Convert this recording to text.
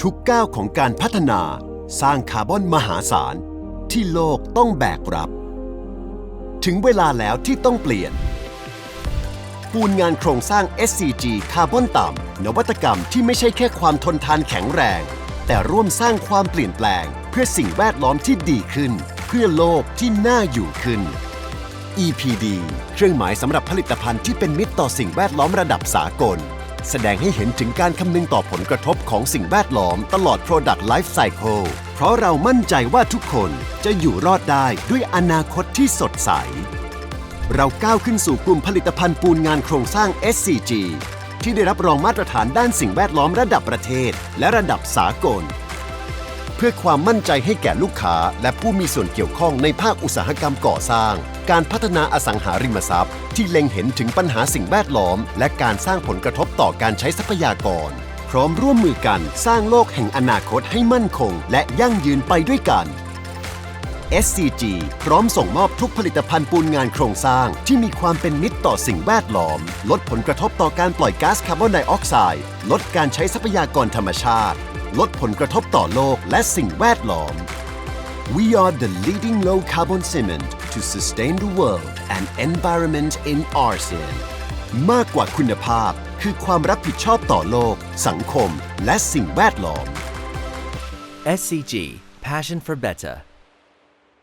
ทุกก้าวของการพัฒนาสร้างคาร์บอนมหาศาล ที่โลกต้องแบกรับ ถึงเวลาแล้วที่ต้องเปลี่ยน ปูนงานโครงสร้าง SCG คาร์บอนต่ำนวัตกรรมที่ไม่ใช่แค่ความทนทานแข็งแรง แต่ร่วมสร้างความเปลี่ยนแปลง เพื่อสิ่งแวดล้อมที่ดีขึ้น เพื่อโลกที่น่าอยู่ขึ้น EPD เครื่องหมายสำหรับผลิตภัณฑ์ที่เป็นมิตรต่อสิ่งแวดล้อมระดับสากล แสดงให้เห็นถึงการคำนึงต่อผลกระทบของสิ่งแวดล้อมตลอด Product Life Cycle เพราะเรามั่นใจว่าทุกคนจะอยู่รอดได้ด้วยอนาคตที่สดใส เราก้าวขึ้นสู่กลุ่มผลิตภัณฑ์ปูนงานโครงสร้าง SCG ที่ได้รับรองมาตรฐานด้านสิ่งแวดล้อมระดับประเทศและระดับสากล พื่อความมั่นใจให้แก่ลูกค้า และผู้มีส่วนเกี่ยวข้องในภาคอุตสาหกรรมก่อสร้าง การพัฒนาอสังหาริมทรัพย์ ที่เล็งเห็นถึงปัญหาสิ่งแวดล้อม และการสร้างผลกระทบต่อการใช้ทรัพยากร พร้อมร่วมมือกันสร้างโลกแห่งอนาคตให้มั่นคง และยั่งยืนไปด้วยกัน SCG พร้อมส่งมอบทุกผลิตภัณฑ์ปูนงานโครงสร้างที่มีความเป็นมิตรต่อสิ่งแวดล้อม ลดผลกระทบต่อการปล่อยก๊าซคาร์บอนไดออกไซด์ลดการใช้ทรัพยากรธรรมชาติ ลดผลกระทบต่อโลกและสิ่งแวดล้อม We are the leading low carbon cement to sustain the world and environment in ASEAN มากกว่าคุณภาพคือความรับผิดชอบต่อโลก สังคม และสิ่งแวดล้อม SCG Passion for Better